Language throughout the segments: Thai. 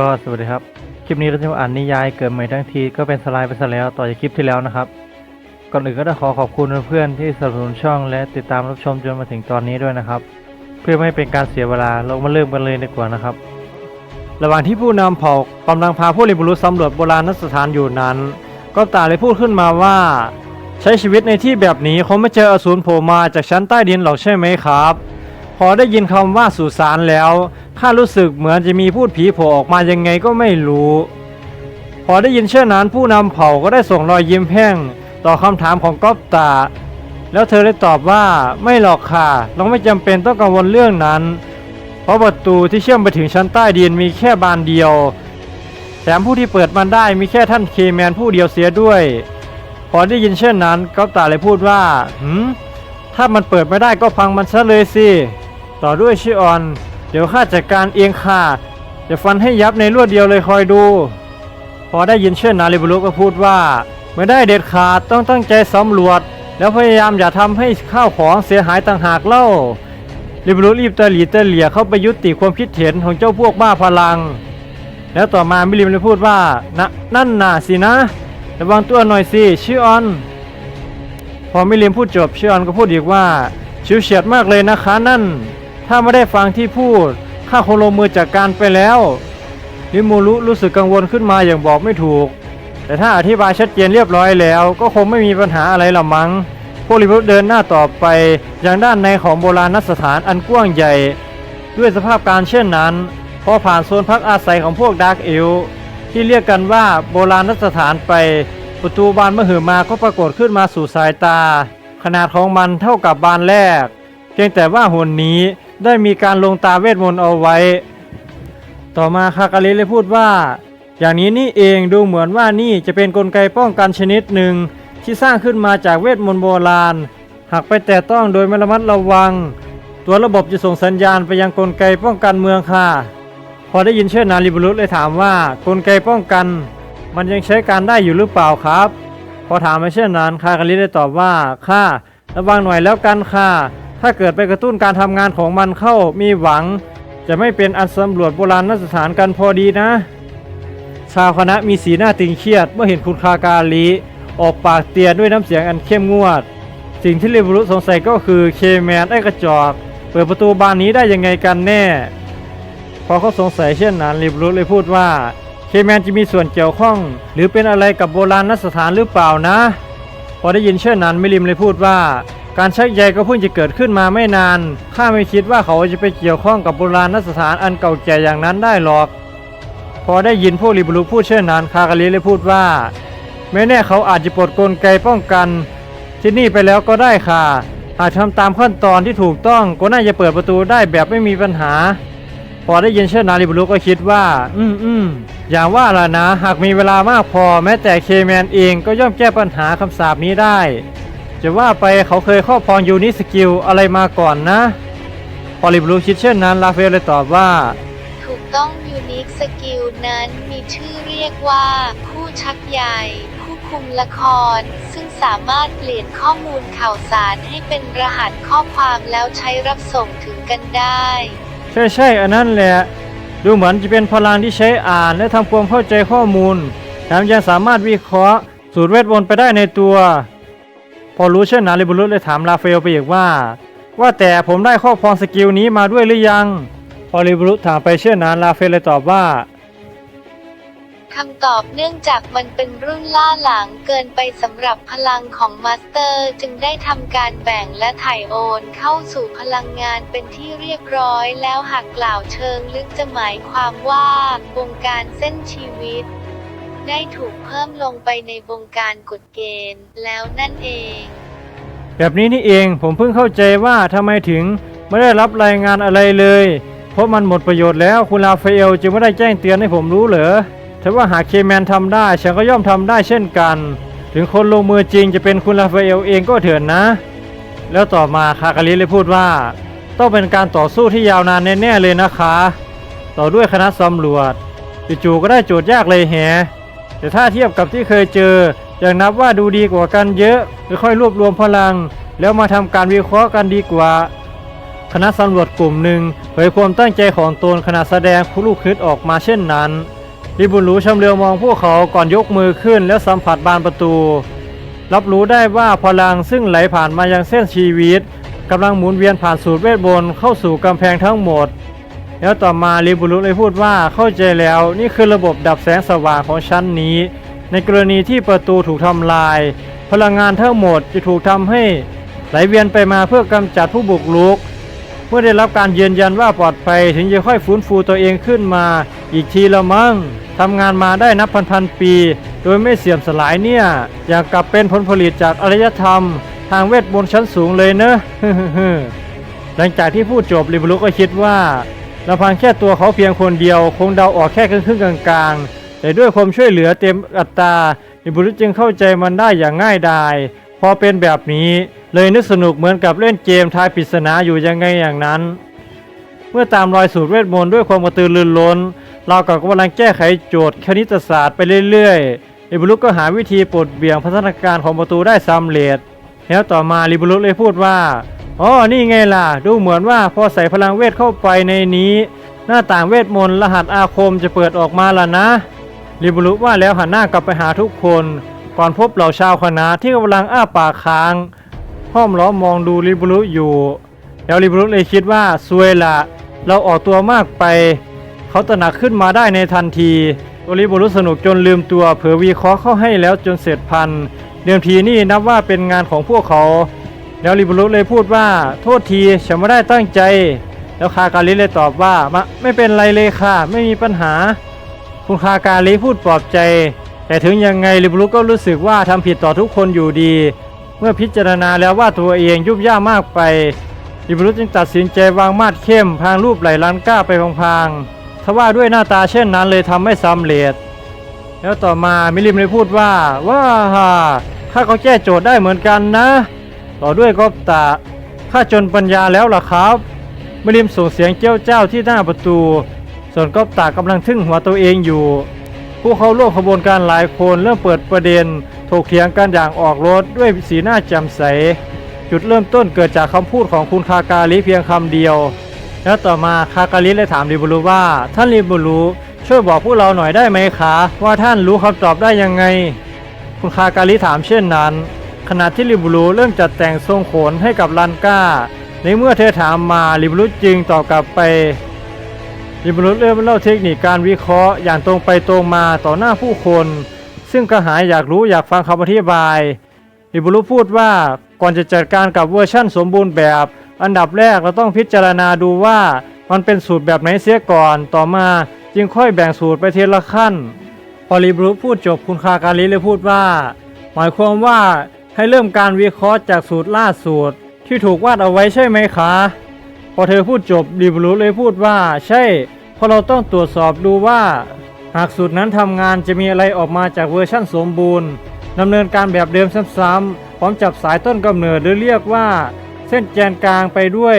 ก็สวัสดีครับ คลิปนี้เราจะมาอ่านนิยายเกิดใหม่ทั้งทีก็เป็นสไลด์ไปซะแล้วต่อจากคลิปที่แล้วนะครับ ก่อนอื่นก็ต้องขอขอบคุณเพื่อนๆที่สนับสนุนช่องและติดตามรับชมจนมาถึงตอนนี้ด้วยนะครับ เพื่อไม่ให้เป็นการเสียเวลาเรามาเริ่มกันเลยดีกว่านะครับ ระหว่างที่ผู้นำเผ่ากำลังพาผู้เรียนรู้สำรวจโบราณสถานอยู่นั้น ก็ตาเลยพูดขึ้นมาว่า ใช้ชีวิตในที่แบบนี้คงไม่เจออสูรโผล่มาจากชั้นใต้ดินหรอกใช่ไหมครับ อได้ยินคำว่าสุสานแล้วข้ารู้สึกเหมือนจะมีพูดผีโผล่ออกมายังไงก็ไม่รู้ พอได้ยินเช่นนั้นผู้นำเผ่าก็ได้ส่งรอยยิ้มแห้ง ต่อคำถามของก๊อฟตา แล้วเธอได้ตอบว่าไม่หรอกค่ะเราไม่จำเป็นต้องกังวลเรื่องนั้น เพราะประตูที่เชื่อมไปถึงชั้นใต้ดินมีแค่บานเดียวแถมผู้ที่เปิดมันได้มีแค่ท่านเคแมนผู้เดียวเสียด้วย พอได้ยินเช่นนั้นก๊อฟตาเลยพูดว่าหืมถ้ามันเปิดไม่ได้ก็พังมันซะเลยสิ ต่อด้วยชิออน เดี๋ยวข้าจัดการเองค่ะจะฟันให้ยับในรวดเดียวเลยคอยดู พอได้ยินเช่นนั้นลิบรุก็พูดว่า ไม่ได้เด็ดขาดต้องตั้งใจสำรวจ แล้วพยายามอย่าทำให้ข้าวของเสียหายต่างหากเล่าลิบรุรีบตะหลีตะเหลี่ยเข้าไปยุติความคิดเห็นของเจ้าพวกบ้าพลัง แล้วต่อมามิลิมเลยพูดว่านะนั่นน่ะสินะ ระวังตัวหน่อยสิชิออนพอมิลิมพูดจบชิออนก็พูดอีกว่าชิวเฉียดมากเลยนะคะนั่น ถ้าไม่ได้ฟังที่พูดข้าคงลงมือจากการไปแล้วลิมูรุรู้สึกกังวลขึ้นมาอย่างบอกไม่ถูก แต่ถ้าอธิบายชัดเจนเรียบร้อยแล้ว ก็คงไม่มีปัญหาอะไรละมั้งพวกลิมูรุเดินหน้าต่อไปอยังด้านในของโบราณสถานอันกว้างใหญ่ ด้วยสภาพการเช่นนั้น พอผ่านโซนพักอาศัยของพวกดาร์กเอลที่เรียกกันว่าโบราณสถานไป ประตูบานมหึมาก็ปรากฏขึ้นมาสู่สายตา ขนาดของมันเท่ากับบานแรก เพียงแต่ว่าหุ่นนี้ ได้มีการลงตาเวทมนต์เอาไว้ ต่อมาคากาลิเลยพูดว่า อย่างนี้นี่เองดูเหมือนว่านี่จะเป็นนกลไกป้องกันชนิดหนึ่งที่สร้างขึ้นมาจากเวทมนต์โบราณ หากไปแตะต้องโดยไม่ระมัดระวัง ตัวระบบจะส่งสัญญาณไปยังกลไกป้องกันเมืองค่ะ พอได้ยินเช่นนาริบุรุษเลยถามว่ากลไกป้องกัน มันยังใช้การได้อยู่หรือเปล่าครับ พอถามมาเช่นนั้นคากาลิได้ตอบว่าข้าระวังหน่อยแล้วกันค่ะ ถ้าเกิดไปกระตุ้นการทำงานของมันเข้ามีหวัง จะไม่เป็นอันสำรวจโบราณสถานกันพอดีนะ ชาวคณะมีสีหน้าตึงเครียด เมื่อเห็นคุณคากาลีออกปากเตียนด้วยน้ำเสียงอันเข้มงวด สิ่งที่ลิบรุสงสัยก็คือเคแมนไอ้กระจอกเปิดประตูบานนี้ได้ยังไงกันแน่ พอเขาสงสัยเช่นนั้นลิบรุเลยพูดว่าเคแมนจะมีส่วนเกี่ยวข้อง หรือเป็นอะไรกับโบราณสถานหรือเปล่านะ พอได้ยินเช่นนั้นมิลิมเลยพูดว่า การชักใยก็เพิ่งจะเกิดขึ้นมาไม่นาน ข้าไม่คิดว่าเขาจะไปเกี่ยวข้องกับโบราณสถานอันเก่าแก่อย่างนั้นได้หรอก พอได้ยินพวกลิบรุพูดเช่นนั้นคากาลีเลยพูดว่า ไม่แน่เขาอาจจะปลดกลไกป้องกัน ที่นี่ไปแล้วก็ได้ค่ะ หากทำตามขั้นตอนที่ถูกต้องก็น่าจะเปิดประตูได้แบบไม่มีปัญหา พอได้ยินเช่นนั้นลิบรุก็คิดว่า อืมอืมอย่างว่าล่ะนะ หากมีเวลามากพอ แม้แต่เคแมนเองก็ย่อมแก้ปัญหาคำสาปนี้ได้ จะว่าไปเขาเคยครอบครองยูนิสกิลอะไรมาก่อนนะ พอลิบรุคิดเช่นนั้นลาเฟลเลยตอบว่า ถูกต้องยูนิคสกิลนั้นมีชื่อเรียกว่า ผู้ชักใยผู้คุมละคร ซึ่งสามารถเปลี่ยนข้อมูลข่าวสารให้เป็นรหัสข้อความแล้วใช้รับส่งถึงกันได้ ใช่ใช่อันนั้นแหละ ดูเหมือนจะเป็นพลังที่ใช้อ่านและทำความเข้าใจข้อมูลแถมยังสามารถวิเคราะห์ สูตรเวทมนต์ไปได้ในตัวพ อรู้เช่นนั้นลิบุรุษเลยถามลาเฟลไปอีกว่า ว่าแต่ผมได้ครอบครองสกิลนี้มาด้วยหรือยัง พอลิบุรุษถามไปเช่นนั้นลาเฟลเลยตอบว่าคำตอบเนื่องจากมันเป็นรุ่นล่าหลังเกินไปสำหรับพลังของมาสเตอร์จึงได้ทำการแบ่งและถ่ายโอนเข้าสู่พลังงานเป็นที่เรียบร้อยแล้วหากกล่าวเชิงลึกจะหมายความว่าวงการเส้นชีวิต ได้ถูกเพิ่มลงไปในวงการกฎเกณฑ์แล้วนั่นเอง แบบนี้นี่เองผมเพิ่งเข้าใจว่าทำไมถึงไม่ได้รับรายงานอะไรเลย เพราะมันหมดประโยชน์แล้วคุณลาฟเฟลจึงไม่ได้แจ้งเตือนให้ผมรู้เหรอถ้าว่าหากเคแมนทำได้ฉันก็ย่อมทำได้เช่นกัน ถึงคนลงมือจริงจะเป็นคุณลาฟเฟลเองก็เถิดนะ แล้วต่อมาคากาลิเลยพูดว่า ต้องเป็นการต่อสู้ที่ยาวนานแน่ๆเลยนะคะ ต่อด้วยคณะสำรวจจู่ๆก็ได้โจทย์ยากเลยแฮะ แต่ถ้าเทียบกับที่เคยเจออย่างนับว่าดูดีกว่ากันเยอะค่อยรวบรวมพลัง แล้วมาทำการวิเคราะห์กันดีกว่า คณะสำรวจกลุ่มหนึ่งเผยความตั้งใจของตนขณะแสดงผู้ลูกคริดออกมาเช่นนั้นริบุรูชำเลืองมองพวกเขาก่อนยกมือขึ้นแล้วสัมผัสบานประตู รับรู้ได้ว่าพลังซึ่งไหลผ่านมายังเส้นชีวิตกำลังหมุนเวียนผ่านสูตรเวทมนต์เข้าสู่กำแพงทั้งหมด แล้วต่อมาริบุรุเลยพูดว่าเข้าใจแล้วนี่คือระบบดับแสงสว่างของชั้นนี้ ในกรณีที่ประตูถูกทำลาย พลังงานทั้งหมดจะถูกทำให้ไหลเวียนไปมาเพื่อกำจัดผู้บุกรุก เมื่อได้รับการยืนยันว่าปลอดภัยถึงจะค่อยฟื้นฟูตัวเองขึ้นมา อีกทีละมั้งทำงานมาได้นับพันพันปี โดยไม่เสื่อมสลายเนี่ย อยางกับเป็นผลผลิตจากอารยธรรม ทางเวทมนต์ชั้นสูงเลยเนอะหลังจากที่พูดจบริบลุก็คิดว่า ลำพังแค่ตัวเขาเพียงคนเดียว คงเดาออกแค่ครึ่งๆกลางๆ แต่ด้วยความช่วยเหลือเต็มอัตราริบุลุจึงเข้าใจมันได้อย่างง่ายดาย พอเป็นแบบนี้ เลยนึกสนุกเหมือนกับเล่นเกมทายปริศนาอยู่ยังไงอย่างนั้น เมื่อตามรอยสูตรเวทมนต์ด้วยความกระตือรือร้น เรากับกำลังแก้ไขโจทย์คณิตศาสตร์ไปเรื่อยๆริบุลุก็หาวิธีปลดเบี่ยงพัฒนาการของประตูได้สำเร็จแล้วต่อมาริบุลุเลยพูดว่า อ๋อ นี่ไงล่ะ ดูเหมือนว่าพอใส่พลังเวทเข้าไปในนี้ หน้าต่างเวทมนต์รหัสอาคมจะเปิดออกมาล่ะนะ ริบุรุว่าแล้วหันหน้ากลับไปหาทุกคน ก่อนพบเหล่าชาวคณะที่กำลังอ้าปากค้างห้อมล้อมมองดูริบุรุอยู่ แล้วริบุรุเลยคิดว่าซวยละเราออกตัวมากไป เขาตระหนักขึ้นมาได้ในทันทีตัวริบุรุสนุกจนลืมตัว เผลอวีคราะห์เข้าให้แล้วจนเสร็จพันเดิมทีนี่นับว่าเป็นงานของพวกเขา แล้วริบุรุเลยพูดว่าโทษทีฉันไม่ได้ตั้งใจ แล้วคาการิเลยตอบว่ามะไม่เป็นไรเลยค่ะ ไม่มีปัญหา คุณคาการิพูดปลอบใจ แต่ถึงยังไงริบุรุก็รู้สึกว่าทำผิดต่อทุกคนอยู่ดี เมื่อพิจารณาแล้วว่าตัวเองยุ่งยากมากไปริบุรุจึงตัดสินใจวางมาดเข้มพางรูปไหลล้านก้าไปพลางๆทว่าด้วยหน้าตาเช่นนั้นเลยทำไม่สำเร็จแล้วต่อมามิลิมเลยพูดว่าว้าฮ่าข้าก็แก้โจทย์ได้เหมือนกันนะ ต่อด้วยกอบตาข้าจนปัญญาแล้วล่ะครับมิลิมส่งเสียงเจ้าเจ้าที่หน้าประตู ส่วนกอบตากำลังทึ่งหัวตัวเองอยู่ ผู้เขาร่วมขบวนการหลายคนเริ่มเปิดประเด็นถกเถียงกันอย่างออกรถด้วยสีหน้าแจ่มใส จุดเริ่มต้นเกิดจากคำพูดของคุณคาการิเพียงคำเดียว แล้วต่อมาคาการิเลยถามริบุรุว่าท่านริบุรุช่วยบอกพวกเราหน่อยได้ไหมคะ ว่าท่านรู้คำตอบได้ยังไง คุณคาการิถามเช่นนั้น ขณะที่ริบุรุเริ่มจัดแต่งทรงโขนให้กับลันก้า ในเมื่อเธอถามมาริบุรุจึงตอบกลับไปริบุรุเริ่มเล่าเทคนิคการวิเคราะห์อย่างตรงไปตรงมาต่อหน้าผู้คน ซึ่งกระหายอยากรู้อยากฟังคำอธิบายริบุรุพูดว่าก่อนจะจัดการกับเวอร์ชั่นสมบูรณ์แบบ อันดับแรกเราต้องพิจารณาดูว่ามันเป็นสูตรแบบไหนเสียก่อน ต่อมาจึงค่อยแบ่งสูตรไปทีละขั้น พอริบุรุพูดจบคุณคาการิเลยพูดว่า หมายความว่า ให้เริ่มการวิเคราะห์จากสูตรล่าสุดที่ถูกวาดเอาไว้ใช่ไหมคะ พอเธอพูดจบริบุรุเลยพูดว่า ใช่เพราะเราต้องตรวจสอบดูว่า หากสูตรนั้นทำงานจะมีอะไรออกมาจากเวอร์ชั่นสมบูรณ์ดำเนินการแบบเดิมซ้ำๆพร้อมจับสายต้นกำเนิดหรือเรียกว่า เส้นแกนกลางไปด้วย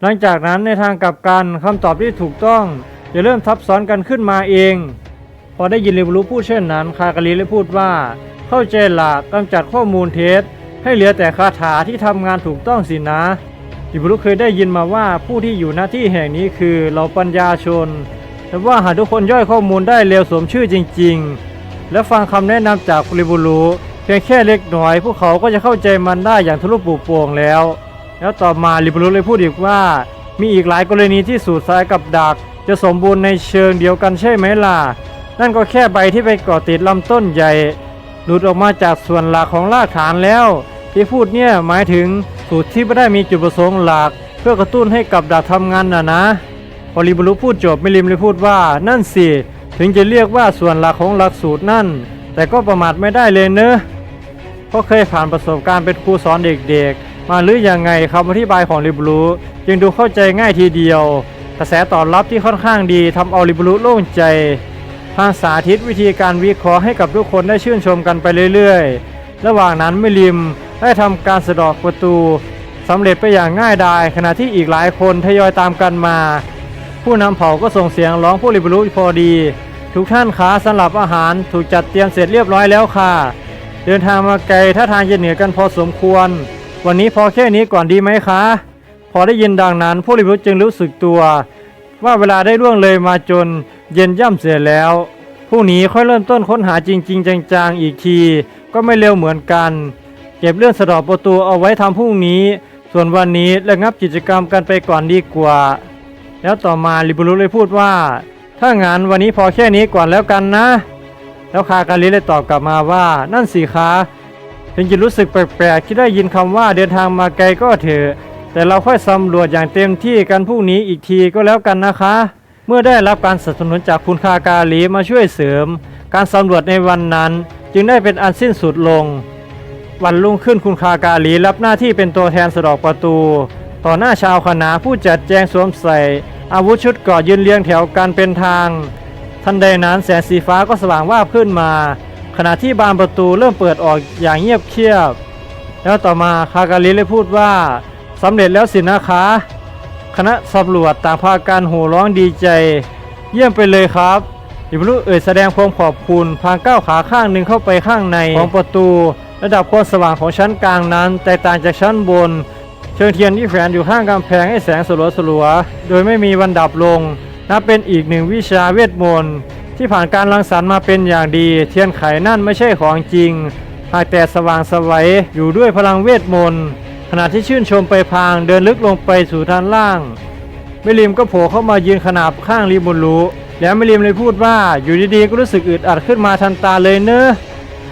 หลังจากนั้นในทางกลับกันคำตอบที่ถูกต้องจะเริ่มทับซ้อนกันขึ้นมาเอง พอได้ยินริบรูพูดเช่นนั้น คากาลีเลยพูดว่า เข้าใจละกำจัดข้อมูลเท็จให้เหลือแต่คาถาที่ทำงานถูกต้องสินะริบรู้เคยได้ยินมาว่าผู้ที่อยู่หน้าที่แห่งนี้คือเหล่าปัญญาชน แต่ว่าหากทุกคนย่อยข้อมูลได้เร็วสมชื่อจริง ๆ และฟังคำแนะนำจากริบุรุเพียงแค่เล็กน้อย พวกเขาก็จะเข้าใจมันได้อย่างทะลุปลุโป่งแล้ว แล้วต่อมาริบุรุเลยพูดอีกว่า มีอีกหลายกรณีที่สูตรสายกับดัก จะสมบูรณ์ในเชิงเดียวกันใช่ไหมล่ะ นั่นก็แค่ใบที่ไปเกาะติดลำต้นใหญ่ หลุดออกมาจากส่วนหลักของรากฐานแล้ว ที่พูดเนี่ยหมายถึงสูตรที่ไม่ได้มีจุดประสงค์หลัก เพื่อกระตุ้นให้กับดักทำงานนะนะพอริบรุพูดจบไม่ริมเลยพูดว่านั่นสิถึงจะเรียกว่าส่วนหลักของหลักสูตรนั่น แต่ก็ประมาทไม่ได้เลยเนอะเพราะเคยผ่านประสบการณ์เป็นครูสอนเด็กๆ มาหรือยังไงคำอธิบายของริบรุจึงดูเข้าใจง่ายทีเดียว กระแสตอบรับที่ค่อนข้างดีทำเอาริบรุโล่งใจ ทางสาธิตวิธีการวิเคราะห์ให้กับทุกคนได้ชื่นชมกันไปเรื่อยๆ ระหว่างนั้นไม่ริมได้ทำการสะดอกประตูสำเร็จไปอย่างง่ายดาย ขณะที่อีกหลายคนทยอยตามกันมา ผู้นำเผ่าก็ส่งเสียงร้องผู้ริบรู้พอดี ทุกท่านขาสำหรับอาหารถูกจัดเตรียมเสร็จเรียบร้อยแล้วค่ะ เดินทางมาไกลถ้าทางจะเหนือกันพอสมควร วันนี้พอแค่นี้ก่อนดีไหมคะ พอได้ยินดังนั้นพวกริบรุษจึงรู้สึกตัว ว่าเวลาได้ล่วงเลยมาจน เย็นย่ำเสียแล้วพรุ่งนี้ค่อยเริ่มต้นค้นหาจริง ๆ จังๆ อีกที ก็ไม่เร็วเหมือนกัน เก็บเรื่องสะดอกประตูเอาไว้ทำพรุ่งนี้ ส่วนวันนี้ระงับกิจกรรมกันไปก่อนดีกว่า แล้วต่อมาริบุรุษเลยพูดว่า ถ้างั้นวันนี้พอแค่นี้ก่อนแล้วกันนะ แล้วคาการิเลยตอบกลับมาว่า นั่นสิคะถึงจะรู้สึกแปลกๆที่ได้ยินคำว่าเดินทางมาไกลก็เถอะแต่เราค่อยสำรวจอย่างเต็มที่กันพรุ่งนี้อีกทีก็แล้วกันนะคะ มื่อได้รับการสนับสนุนจากคุณคาการีมาช่วยเสริม การสำรวจในวันนั้นจึงได้เป็นอันสิ้นสุดลง วันรุ่งขึ้นคุณคาการีรับหน้าที่เป็นตัวแทนสะดอกประตู ต่อหน้าชาวคณะผู้จัดแจงสวมใส่ อาวุธชุดกราะยืนเรียงแถวกันเป็นทาง ทันใดนั้นแสงสีฟ้าก็สว่างวาบขึ้นมา ขณะที่บานประตูเริ่มเปิดออกอย่างเงียบเชียบ แล้วต่อมาคาการิเลยพูดว่าสำเร็จแล้วสินะคะ คณะสำรวจต่างพากันโห่ร้องดีใจ เยี่ยมไปเลยครับอิบรุเอ่ยแสดงความขอบคุณพางก้าวขาข้างหนึ่งเข้าไปข้างในของประตู ระดับความสว่างของชั้นกลางนั้น แตกต่างจากชั้นบน เชิงเทียนที่แฝงอยู่ข้างกำแพงให้แสงสลัวสลัวโดยไม่มีวันดับลงนับเป็นอีกหนึ่งวิชาเวทมนต์ที่ผ่านการรังสรรค์มาเป็นอย่างดี เทียนไขนั่นไม่ใช่ของจริงหากแต่สว่างสวัยอยู่ด้วยพลังเวทมนต์ ขณะที่ชื่นชมไปพางเดินลึกลงไปสู่ทานล่างมิลิมก็โผล่เข้ามายืนขนาบข้างริบุรุแล้วมิลิมเลยพูดว่าอยู่ดีๆก็รู้สึกอึดอัดขึ้นมาทันตาเลยเนอะ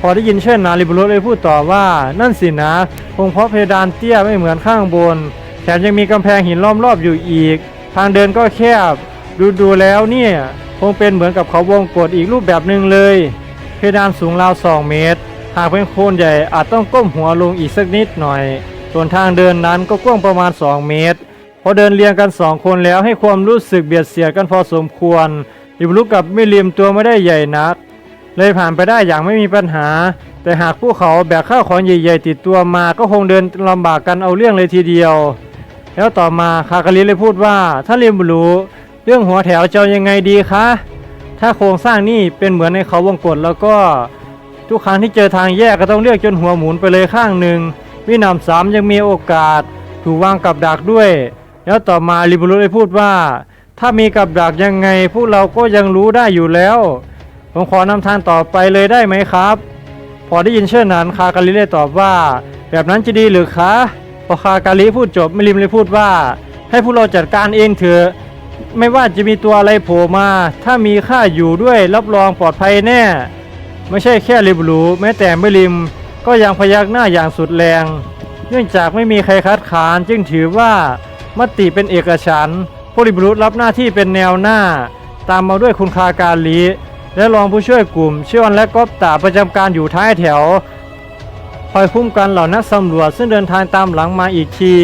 พอได้ยินเช่นนั้นริบุรุเลยพูดต่อว่า นั่นสินะคงเพราะเพดานเตี้ยไม่เหมือนข้างบน แถมยังมีกำแพงหินล้อมรอบอยู่อีก ทางเดินก็แคบ ดูดูๆแล้วเนี่ยคงเป็นเหมือนกับเขาวงกฏอีกรูปแบบหนึ่งเลย เพดานสูงราว 2 เมตร หากเป็นโคนใหญ่อาจต้องก้มหัวลงอีกสักนิดหน่อย ส่วนทางเดินนั้นก็กว้างประมาณ 2 เมตร พอเดินเรียงกันสองคนแล้วให้ความรู้สึกเบียดเสียดกันพอสมควรอิบลุกกับไมิลิมตัวไม่ได้ใหญ่นักเลยผ่านไปได้อย่างไม่มีปัญหา แต่หากพวกเขาแบกข้าวของใหญ่ๆติดตัวมาก็คงเดินลำบากกันเอาเรื่องเลยทีเดียว แล้วต่อมาคาคาริเลยพูดว่าถ้าเรียนบรู้เรื่องหัวแถวจะยังไงดีคะ ถ้าโครงสร้างนี่เป็นเหมือนในเขาวงกฏแล้วก็ ทุกครั้งที่เจอทางแยกก็ต้องเรียกจนหัวหมุนไปเลยข้างหนึ่ง วินำสามยังมีโอกาสถูกวางกับดักด้วย แล้วต่อมาลิบุรุได้พูดว่า ถ้ามีกับดักยังไง พวกเราก็ยังรู้ได้อยู่แล้ว ผมขอนำทางต่อไปเลยได้ไหมครับ พอได้ยินเช่นนั้นคากาลิเลยตอบว่า แบบนั้นจะดีหรือคะพอคากาลิพูดจบมิลิมเลยพูดว่า ให้พวกเราจัดการเองเถอะไม่ว่าจะมีตัวอะไรโผล่มา ถ้ามีข้าอยู่ด้วยรับรองปลอดภัยแน่ ไม่ใช่แค่ริบหรูแม้แต่มิลิม ก็ยังพยักหน้าอย่างสุดแรง เนื่องจากไม่มีใครคัดค้านจึงถือว่ามติเป็นเอกฉันท์พวกริบหรูรับหน้าที่เป็นแนวหน้า ตามมาด้วยคุณคาการลีและรองผู้ช่วยกลุ่มเชื่อนและก๊อปตาประจำการอยู่ท้ายแถวคอยคุ้มกันเหล่านักสำรวจซึ่งเดินทางตามหลังมาอีกที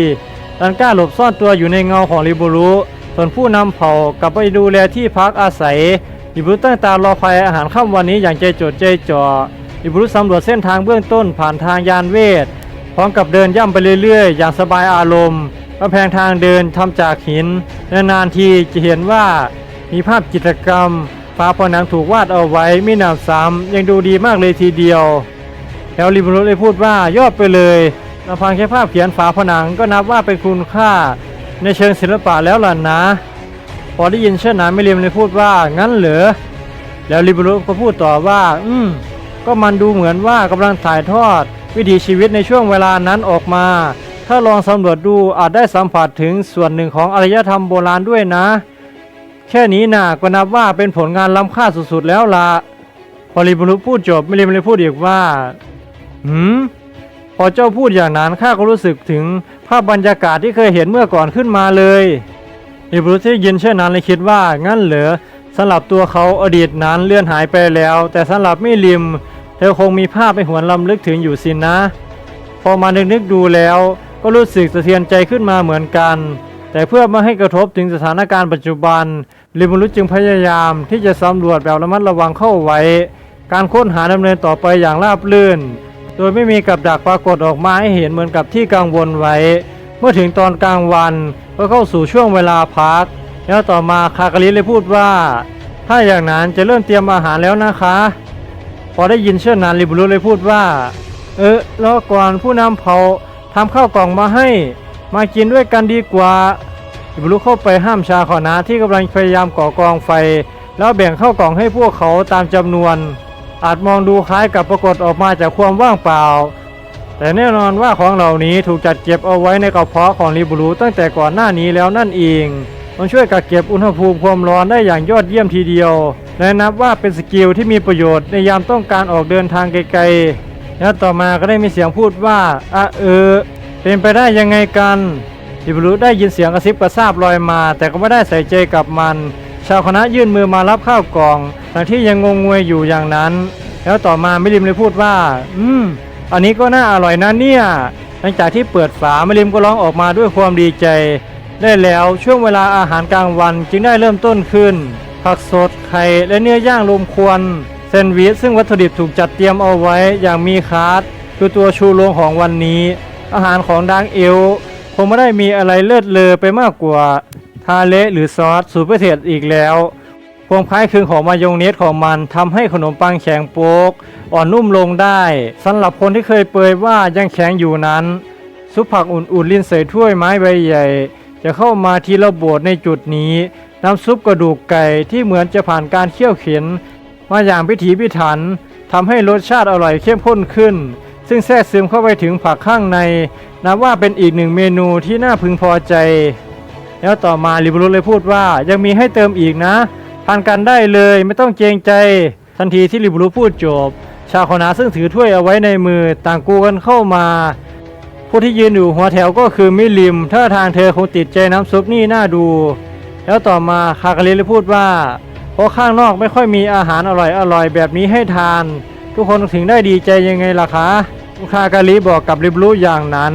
ดันกล้าหลบซ่อนตัวอยู่ในเงาของริบูรุส่วนผู้นำเผ่ากลับไปดูแลที่พักอาศัยริบูรุตั้งตารอภัยอาหารค่ำวันนี้อย่างใจจดใจจ่อ ริบูรุสำรวจเส้นทางเบื้องต้นผ่านทางยานเวท พร้อมกับเดินย่ำไปเรื่อยๆ อย่างสบายอารมณ์กำแพงทางเดินทำจากหินนานๆทีจะเห็นว่ามีภาพจิตรกรรมฝาผนังถูกวาดเอาไว้ไม่หนำซ้ำยังดูดีมากเลยทีเดียว แล้วริบรุษเลยพูดว่ายอดไปเลยลำพังแค่ภาพเขียนฝาผนังก็นับว่าเป็นคุณค่าในเชิงศิลปะแล้วล่ะนะ พอได้ยินเช่นนั้นไมิลิมเลยพูดว่างั้นเหรอแล้วริบรุก็พูดต่อว่า อืม ก็มันดูเหมือนว่ากำลังถ่ายทอด วิถีชีวิตในช่วงเวลานั้นออกมา ถ้าลองสำรวจดูอาจได้สัมผัสถึงส่วนหนึ่งของอารยธรรมโบราณด้วยนะ แค่นี้น่ะก็นับว่าเป็นผลงานล้ำค่าสุดๆแล้วละพอริบรุพูดจบไมิลิมเลยพูดอีกว่าหืมพอเจ้าพูดอย่างนั้นข้าก็รู้สึกถึงภาพบรรยากาศที่เคยเห็นเมื่อก่อนขึ้นมาเลยอิบรุที่ยินเช่นนั้นเลยคิดว่างั้นเหรอสำหรับตัวเขาอดีตนั้นเลื่อนหายไปแล้ว แต่สำหรับมิลิม ธอคงมีภาพไปหวนลำลึกถึงอยู่สินนะ พอมานึกนึกดูแล้ว ก็รู้สึกสะเทือนใจขึ้นมาเหมือนกัน แต่เพื่อไม่ให้กระทบถึงสถานการณ์ปัจจุบันลิมุรุจึงพยายามที่จะสำรวจแบบระมัดระวังเข้าไว้ การค้นหาดำเนินต่อไปอย่างราบรื่น โดยไม่มีกับดักปรากฏออกมาให้เห็นเหมือนกับที่กังวลไว้ เมื่อถึงตอนกลางวันก็เข้าสู่ช่วงเวลาพัก แล้วต่อมาคากาลิเลยพูดว่า ถ้าอย่างนั้นจะเริ่มเตรียมอาหารแล้วนะคะ พอได้ยินเช่นนั้นลิบุรุเลยพูดว่า เออรอก่อนผู้นำเผ่าทำข้าวกล่องมาให้มากินด้วยกันดีกว่าลิบลุเข้าไปห้ามชาขอนะที่กำลังพยายามก่อกองไฟ แล้วแบ่งข้าวกล่องให้พวกเขาตามจำนวน อาจมองดูคล้ายกับปรากฏออกมาจากความว่างเปล่า แต่แน่นอนว่าของเหล่านี้ถูกจัดเก็บเอาไว้ในกระเพาะของลิบูรุตั้งแต่ก่อนหน้านี้แล้วนั่นเองมันช่วยกักเก็บอุณหภูมิความร้อนได้อย่างยอดเยี่ยมทีเดียว และนับว่าเป็นสกิลที่มีประโยชน์ในยามต้องการออกเดินทางไกลๆ แล้วต่อมาก็ได้มีเสียงพูดว่าอะเออ เป็นไปได้ยังไงกันลิบูรุได้ยินเสียงกระซิบกระซาบลอยมา แต่ก็ไม่ได้ใส่ใจกับมัน ชาวคณะยื่นมือมารับข้าวกล่องทั้งที่ยังงงงวยอยู่อย่างนั้น แล้วต่อมามิลิมเลยพูดว่า อืม อันนี้ก็น่าอร่อยนะเนี่ย หลังจากที่เปิดฝามิลิมก็ร้องออกมาด้วยความดีใจ ได้แล้วช่วงเวลาอาหารกลางวันจึงได้เริ่มต้นขึ้น ผักสดไข่และเนื้อย่างรวมควนแซนด์วิชซึ่งวัตถุดิบถูกจัดเตรียมเอาไว้อย่างมีคาร์ดคือตัวชูโรงของวันนี้ อาหารของดังเอลคงไม่ได้มีอะไรเลิศเลอไปมากกว่าทาเละหรือซอสสูตรพิเศษอีกแล้วความคล้ายคลึงของมายองเนสของมันทำให้ขนมปังแข็งโป๊กอ่อนนุ่มลงได้สำหรับคนที่เคยเปยว่ายังแข็งอยู่นั้น ซุปผักอุ่นๆลินใส่ถ้วยไม้ใบใหญ่ จะเข้ามาทีละโบดในจุดนี้ น้ำซุปกระดูกไก่ที่เหมือนจะผ่านการเคี่ยวเข็นมาอย่างพิถีพิถันทำให้รสชาติอร่อยเข้มข้นขึ้น ซึ่งแทรกซึมเข้าไปถึงผักข้างใน นับว่าเป็นอีกหนึ่งเมนูที่น่าพึงพอใจ แล้วต่อมาลิบรุเลยพูดว่ายังมีให้เติมอีกนะ ทานกันได้เลยไม่ต้องเกรงใจ ทันทีที่ลิบรุพูดจบ ชาวคณะซึ่งถือถ้วยเอาไว้ในมือต่างกูกันเข้ามา ผู้ที่ยืนอยู่หัวแถวก็คือมิลิมท่าทางเธอคงติดใจน้ำซุปนี่น่าดู แล้วต่อมาคาคาริเลยพูดว่าเพราะข้างนอกไม่ค่อยมีอาหารอร่อยอร่อยๆแบบนี้ให้ทาน ทุกคนถึงได้ดีใจยังไงล่ะคะคาคาริบอกกับลิบรุอย่างนั้น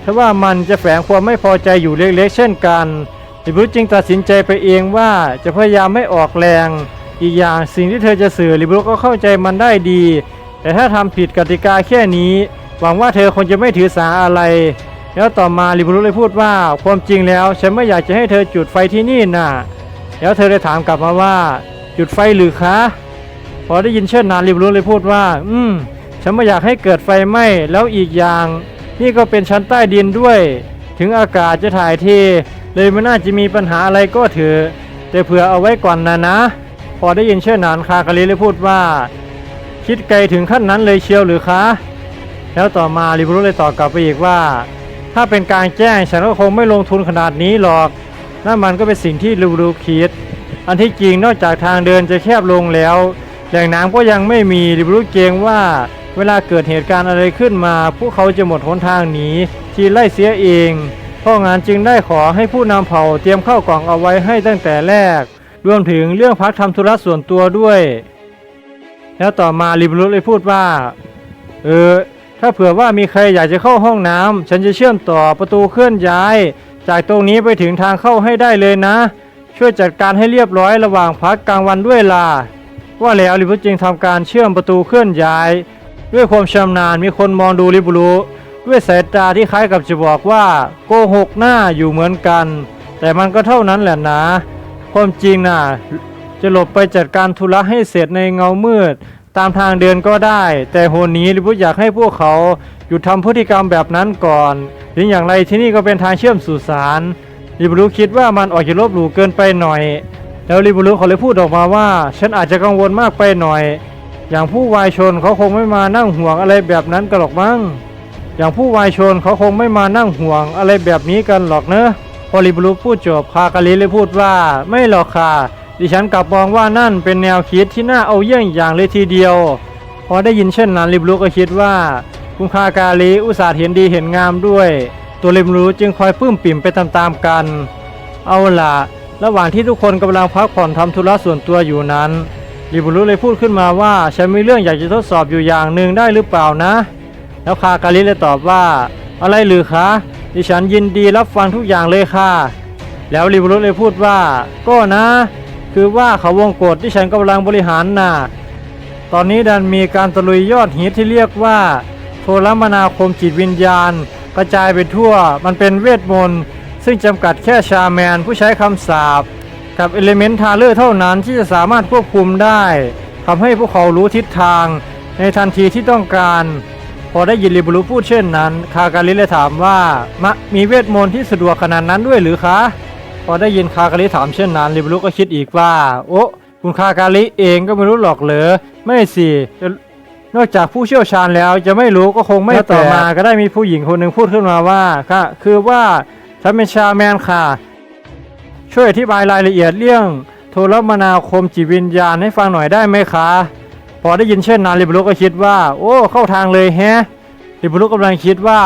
เพราะว่ามันจะแฝงความไม่พอใจอยู่เล็กๆเช่นกันลิบรุจึงตัดสินใจไปเองว่าจะพยายามไม่ออกแรง อีกอย่างสิ่งที่เธอจะสื่อลิบรุก็เข้าใจมันได้ดี แต่ถ้าทำผิดกติกาแค่นี้ หวังว่าเธอคงจะไม่ถือสาอะไร แล้วต่อมาลิบรุเลยพูดว่าความจริงแล้วฉันไม่อยากจะให้เธอจุดไฟที่นี่น่ะ แล้วเธอเลยถามกลับมาว่าจุดไฟหรือคะพอได้ยินเช่นนั้นลิบรุเลยพูดว่า อืมฉันไม่อยากให้เกิดไฟไหม้แล้วอีกอย่าง นี่ก็เป็นชั้นใต้ดินด้วย ถึงอากาศจะถ่ายเทเลยไม่น่าจะมีปัญหาอะไรก็เถอะแต่เผื่อเอาไว้ก่อนนะนะ พอได้ยินเช่นนั้นคาคาริเลยพูดว่า คิดไกลถึงขั้นนั้นเลยเชียวหรือคะ แล้วต่อมาลิบรุเลยตอบกลับไปอีกว่า ถ้าเป็นการแจ้งฉันก็คงไม่ลงทุนขนาดนี้หรอกนั่นมันก็เป็นสิ่งที่ลิบรุคิด อันที่จริงนอกจากทางเดินจะแคบลงแล้วแหล่งน้ำก็ยังไม่มีลิบรุเกรงว่า เวลาเกิดเหตุการณ์อะไรขึ้นมา พวกเขาจะหมดหนทางหนีที่ไล่เสียเอง เพราะงานจึงได้ขอให้ผู้นำเผ่าเตรียมเข้ากล่องเอาไว้ให้ตั้งแต่แรก รวมถึงเรื่องพักทำธุระส่วนตัวด้วย แล้วต่อมาลิบรุเลยพูดว่า เออ ถ้าเผื่อว่ามีใครอยากจะเข้าห้องน้ำฉันจะเชื่อมต่อประตูเคลื่อนย้าย จากตรงนี้ไปถึงทางเข้าให้ได้เลยนะ ช่วยจัดการให้เรียบร้อยระหว่างพักกลางวันด้วยล่ะว่าแล้วลิบุจึงทำการเชื่อมประตูเคลื่อนย้าย ด้วยความชำนาญมีคนมองดูลิบุรุด้วยสายตาที่คล้ายกับจะบอกว่าโกหกหน้าอยู่เหมือนกัน แต่มันก็เท่านั้นแหละนะ ความจริงน่ะจะหลบไปจัดการธุระให้เสร็จในเงามืด ตามทางเดินก็ได้ แต่โหนนี้ลิบุอยากให้พวกเขาหยุดทำพฤติกรรมแบบนั้นก่อนถึงอย่างไรที่นี่ก็เป็นทางเชื่อมสู่ศาลลิบุรุคิดว่ามันออกจะลบหลู่เกินไปหน่อย แล้วลิบุรุเขาเลยพูดออกมาว่า ฉันอาจจะกังวลมากไปหน่อย อย่างผู้วายชนเขาคงไม่มานั่งห่วงอะไรแบบนั้นกันหรอกมั้งอย่างผู้วายชนเขาคงไม่มานั่งห่วงอะไรแบบนี้กันหรอกเนอะพอลิบรูพูดจบคากาลิเลยพูดว่า ไม่หรอกค่ะ ดิฉันกลับมองว่านั่นเป็นแนวคิดที่น่าเอาเยี่ยงอย่างเลยทีเดียว พอได้ยินเช่นนั้นลิบรูก็คิดว่า คุณคากาลิอุตส่าห์เห็นดีเห็นงามด้วย ตัวลิบรูจึงคอยปื้มปิ่มไปตามๆกัน เอาล่ะ ระหว่างที่ทุกคนกำลังพักผ่อนทำธุระส่วนตัวอยู่นั้นลิบรูเลยพูดขึ้นมาว่าฉันมีเรื่องอยากจะทดสอบอยู่อย่างหนึ่งได้หรือเปล่านะ แล้วคากาลิเลยตอบว่า อะไรหรือคะดิฉันยินดีรับฟังทุกอย่างเลยค่ะ แล้วลิบรุเลยพูดว่า ก็นะ คือว่าเขาวงกฏที่ฉันกำลังบริหารน่ะ ตอนนี้ดันมีการตะลุยยอดฮิตที่เรียกว่าโทรมนาคมจิตวิญญาณ กระจายไปทั่ว มันเป็นเวทมนต์ ซึ่งจำกัดแค่ชาแมนผู้ใช้คำสาปกับเอลิเมนต์ทาเลอร์เท่านั้นที่จะสามารถควบคุมได้ทำให้พวกเขารู้ทิศทาง ในทันทีที่ต้องการ พอได้ยินริบุรุพูดเช่นนั้น คากาลิเลยถามว่า มะมีเวทมนต์ที่สะดวกขนาดนั้นด้วยหรือคะ พอได้ยินคากาลิถามเช่นนั้นริบุรุก็คิดอีกว่า โอ้คุณคากาลิเองก็ไม่รู้หรอกเหรอไม่สินอกจากผู้เชี่ยวชาญแล้วจะไม่รู้ก็คงไม่ต่อมาก็ได้มีผู้หญิงคนหนึ่งพูดขึ้นมาว่าค่ะคือว่าฉันเป็นชาแมนค่ะ ช่วยอธิบายรายละเอียดเรื่องโทรมนาคมจิตวิญญาณให้ฟังหน่อยได้ไหมคะ พอได้ยินเช่นนั้นริบลุก็คิดว่า โอ้เข้าทางเลยแฮะริบลุกำลังคิดว่า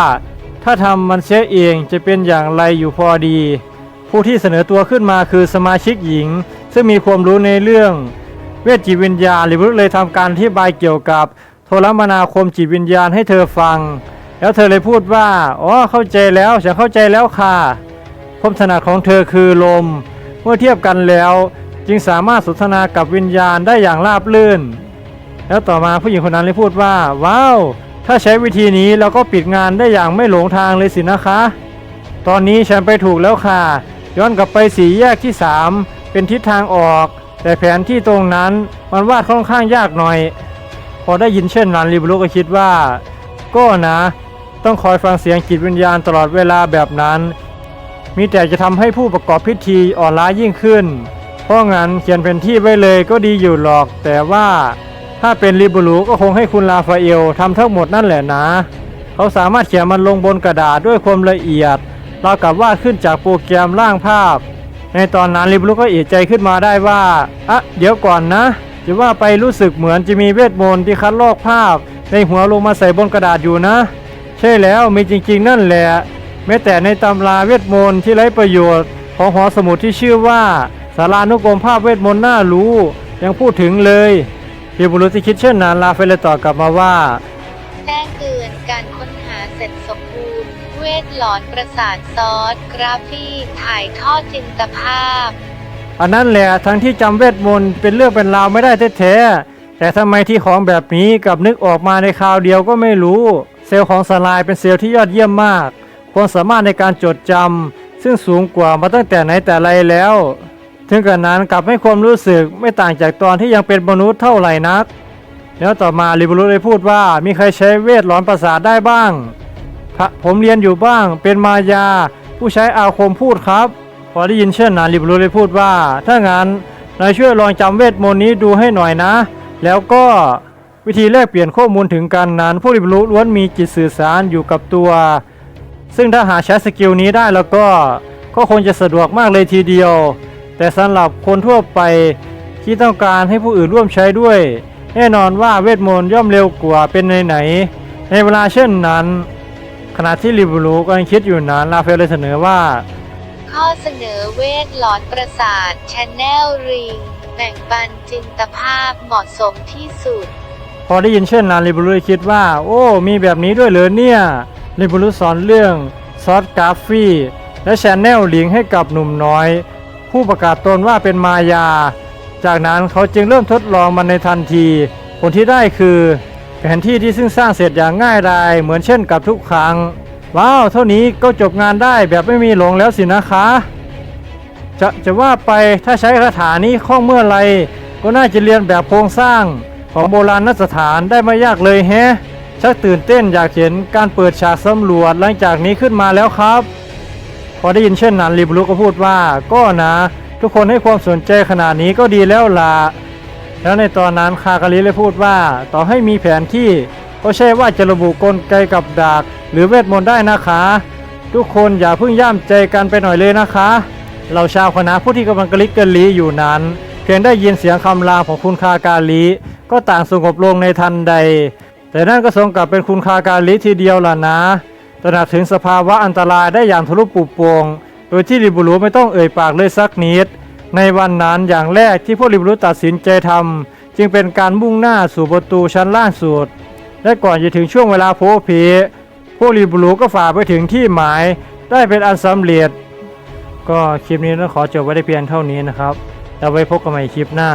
ถ้าทำมันเสียเองจะเป็นอย่างไรอยู่พอดี ผู้ที่เสนอตัวขึ้นมาคือสมาชิกหญิง ซึ่งมีความรู้ในเรื่องเวทจิตวิญญาณหริบลุเลยทำการอธิบายเกี่ยวกับ โทรมนาคมจิตวิญญาณให้เธอฟัง แล้วเธอเลยพูดว่าอ๋อเข้าใจแล้วฉันเข้าใจแล้วค่ะความถนัดของเธอคือลม เมื่อเทียบกันแล้ว จึงสามารถสนทนากับวิญญาณได้อย่างราบรื่น แล้วต่อมาผู้หญิงคนนั้นเลยพูดว่า ว้าวถ้าใช้วิธีนี้เราก็ปิดงานได้อย่างไม่หลงทางเลยสินะคะ ตอนนี้ฉันไปถูกแล้วค่ะ ย้อนกลับไปสี่แยกที่ 3 เป็นทิศทางออก แต่แผนที่ตรงนั้นมันวาดค่อนข้างยากหน่อย พอได้ยินเช่นนั้นริบลุก็คิดว่า ก็นะ ต้องคอยฟังเสียงจิตวิญญาณตลอดเวลาแบบนั้น มีแต่จะทำให้ผู้ประกอบพิธีอ่อนล้ายิ่งขึ้น เพราะงั้นเขียนเป็นที่ไว้เลยก็ดีอยู่หรอก แต่ว่าถ้าเป็นริบูรุก็คงให้คุณลาฟาเอลทำทั้งหมดนั่นแหละนะ เขาสามารถเขียนมันลงบนกระดาษด้วยความละเอียด เราวกับวาดขึ้นจากโปรแกรมร่างภาพ ในตอนนั้นริบูรุก็เอะใจขึ้นมาได้ว่าอะเดี๋ยวก่อนนะจะว่าไปรู้สึกเหมือนจะมีเวทมนต์ที่คัดลอกภาพ ในหัวลงมาใส่บนกระดาษอยู่นะ ใช่แล้วมีจริงๆนั่นแหละ แม้แต่ในตำราเวทมนต์ที่ไร้ประโยชน์ ของหอสมุดที่ชื่อว่าสารานุกรมภาพเวทมนต์น่ารู้ยังพูดถึงเลยเฮบุรุษที่คิดเช่นนั้นลาเฟลเลยตอบกลับมาว่า แจ้งเตือนการค้น วทหลอนประสาทซอส กราฟีถ่ายทอดจินตภาพ อันนั้นแหละทั้งที่จำเวทมนต์เป็นเรื่องเป็นราวไม่ได้แท้ๆแต่ทำไมที่ของแบบนี้กลับนึกออกมาในคราวเดียวก็ไม่รู้ เซลล์ของสลายเป็นเซลล์ที่ยอดเยี่ยมมากความสามารถในการจดจำซึ่งสูงกว่ามาตั้งแต่ไหนแต่ไรแล้ว ถึงกระนั้นกลับให้ความรู้สึกไม่ต่างจากตอนที่ยังเป็นมนุษย์เท่าไหร่นัก แล้วต่อมาลิบูรุได้พูดว่ามีใครใช้เวทหลอนประสาทได้บ้าง ผมเรียนอยู่บ้าง เป็นมายา ผู้ใช้อาคมพูดครับ พอได้ยินเช่นนั้นลิบูรุได้พูดว่า ถ้างั้นนายช่วยลองจำเวทมนต์นี้ดูให้หน่อยนะ แล้วก็วิธีแลกเปลี่ยนข้อมูลถึงกันนั้น ผู้ลิบูรุล้วนมีจิตสื่อสารอยู่กับตัว ซึ่งถ้าหาใช้สกิลนี้ได้แล้วก็ก็คงจะสะดวกมากเลยทีเดียว แต่สำหรับคนทั่วไปที่ต้องการให้ผู้อื่นร่วมใช้ด้วย แน่นอนว่าเวทมนต์ย่อมเร็วกว่าเป็นไหนๆในเวลาเช่นนั้น ขณะที่ลิบูรุกำลังคิดอยู่นั้นลาเฟลเลยเสนอว่า ข้อเสนอเวทหลอนประสาทชแนลริงแบ่งปันจินตภาพเหมาะสมที่สุด พอได้ยินเช่นนั้นลิบูรุคิดว่า โอ้ มีแบบนี้ด้วยเหรอเนี่ยลิบูรุสอนเรื่องซอสกราฟีและแชนแนลลิงให้กับหนุ่มน้อย ผู้ประกาศตนว่าเป็นมายา จากนั้นเขาจึงเริ่มทดลองมันในทันที ผลที่ได้คือ แผนที่ที่ซึ่งสร้างเสร็จอย่างง่ายดายเหมือนเช่นกับทุกครั้ง ว้าว เท่านี้ก็จบงานได้แบบไม่มีหลงแล้วสินะคะ จะจะว่าไปถ้าใช้คาถานี้คล่องเมื่อไร ก็น่าจะเรียนแบบโครงสร้างของโบราณสถานได้ไม่ยากเลยแฮะ ชักตื่นเต้นอยากเห็นการเปิดฉากสำรวจหลังจากนี้ขึ้นมาแล้วครับ พอได้ยินเช่นนั้นริบลุก็พูดว่า ก็นะ ทุกคนให้ความสนใจขนาดนี้ก็ดีแล้วล่ะ แล้วในตอนนั้นคากาลิเลยพูดว่า ต่อให้มีแผนที่ก็ใช่ว่าจะระบุกลไกกับดักหรือเวทมนต์ได้นะคะ ทุกคนอย่าเพิ่งย่ามใจกันไปหน่อยเลยนะคะเราชาวคณะผู้ที่กำลังกระลิกกระลีอยู่นั้น เพียงได้ยินเสียงคำรามของคุณคากาลีก็ต่างสงบลงในทันใด แต่นั่นก็ทรงกับเป็นคุณคากาลีทีเดียวล่ะนะตระหนักถึงสภาวะอันตรายได้อย่างทะลุปุโปงโดยที่ริบุรุไม่ต้องเอ่ยปากเลยสักนิด ในวันนั้นอย่างแรกที่พวกริบรุตัดสินใจทำจึงเป็นการมุ่งหน้าสู่ประตูชั้นล่างสุด และก่อนจะถึงช่วงเวลาโพเพพวกริบรุก็ฝ่าไปถึงที่หมายได้เป็นอันสำเร็จ ก็คลิปนี้ต้องขอจบไว้ได้เพียงเท่านี้นะครับ แล้วไว้พบกันใหม่คลิปหน้า